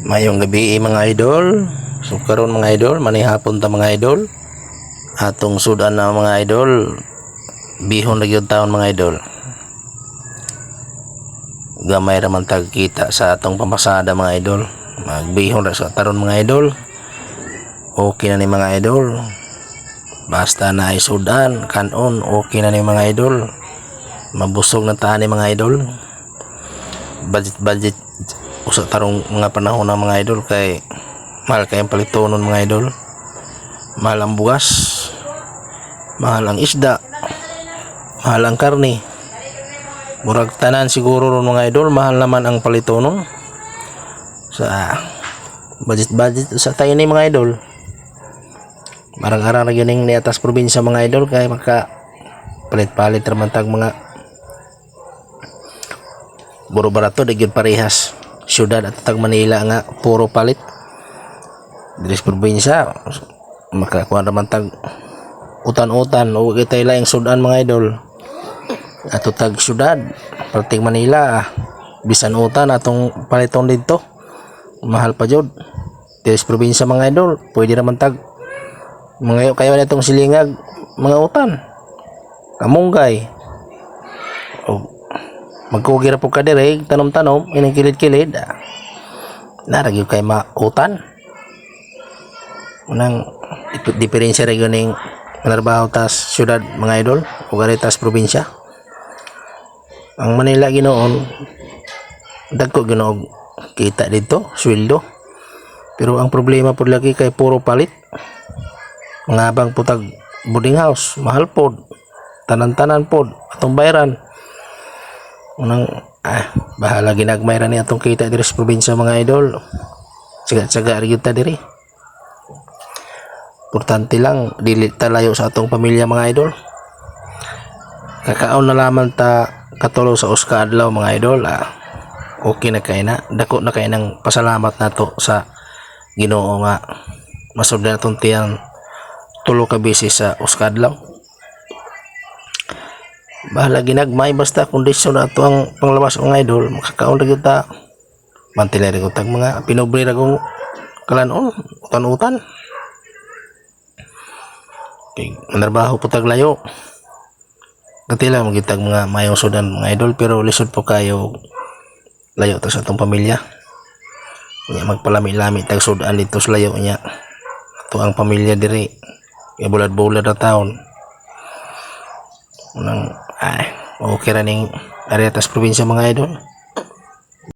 Mayong gabi eh, mga idol. So karon mga idol, manihapon ta mga idol. Atong sudan na mga idol. Bihon na gyud taon mga idol. Gamay ra man tag kita sa atong pamasada mga idol. Magbihon ra sa taron mga idol. Okay na ni mga idol. Basta na ay sudan, kanon, okay na ni mga idol. Mabusog na tahan ni mga idol. Budget budget usa tarong mga panahon ng mga idol kay mahal kayong palitonon mga idol. Mahal ang bugas. Mahal ang isda. Mahal ang karne. Murag tanan siguro ron mga idol mahal naman ang palitonon. Sa budget budget sa tayo ni mga idol. Marang arang na ganing ni atas probinsya mga idol kay maka palit-palit raman tag mga buro barato gyud parehas syudad at tag Manila nga puro palit. Dili sa probinsya. Makakuha naman tag utan-utan. O kita lang sudan mga idol. Ato tag syudad. Perting Manila. Bisan utan atong paliton dito. Mahal pa jud dili sa probinsya mga idol. Pwede naman tag mga kayo na itong silingag mga utan. Kamunggay. O magkugira po ka dire tanom-tanom ining kilid-kilid naragyo kay mautan. Unang diferensya rin yun yung manarbaho tas syudad mga idol o tas probinsya. Ang Manila ginoon dagko ginoog kita dito sweldo. Pero ang problema po lagi kay puro palit. Mga abang putag boarding house mahal pod tanan-tanan pod atong bayaran unang ah bahala ginagmay ra ni atong kita diri sa probinsya mga idol. Tsaga-tsaga rin diri. Importante lang dili ta layo sa atong pamilya mga idol. Kakaon na lamang ta katulo sa uska adlaw mga idol ah, okay na kay na. Dako na kay nang pasalamat nato sa Ginoo nga. Masud na atong tiyang tulo ka beses sa uska adlaw bahala ginagmay basta kondisyon na ito ang panglabas ng idol. Makakaon na kita mantilay rin tag mga pinobre na kong kalanon utan-utan. Okay, manarbaho po tag katila magitag mga mayong sudan mga idol pero lisod po kayo layo to sa atong pamilya. Kaya magpalami-lami tag sudan dito sa layo niya ito ang pamilya diri. Kaya bulad-bulad na taon. Unang ay okay ra ning area tas probinsya mga idol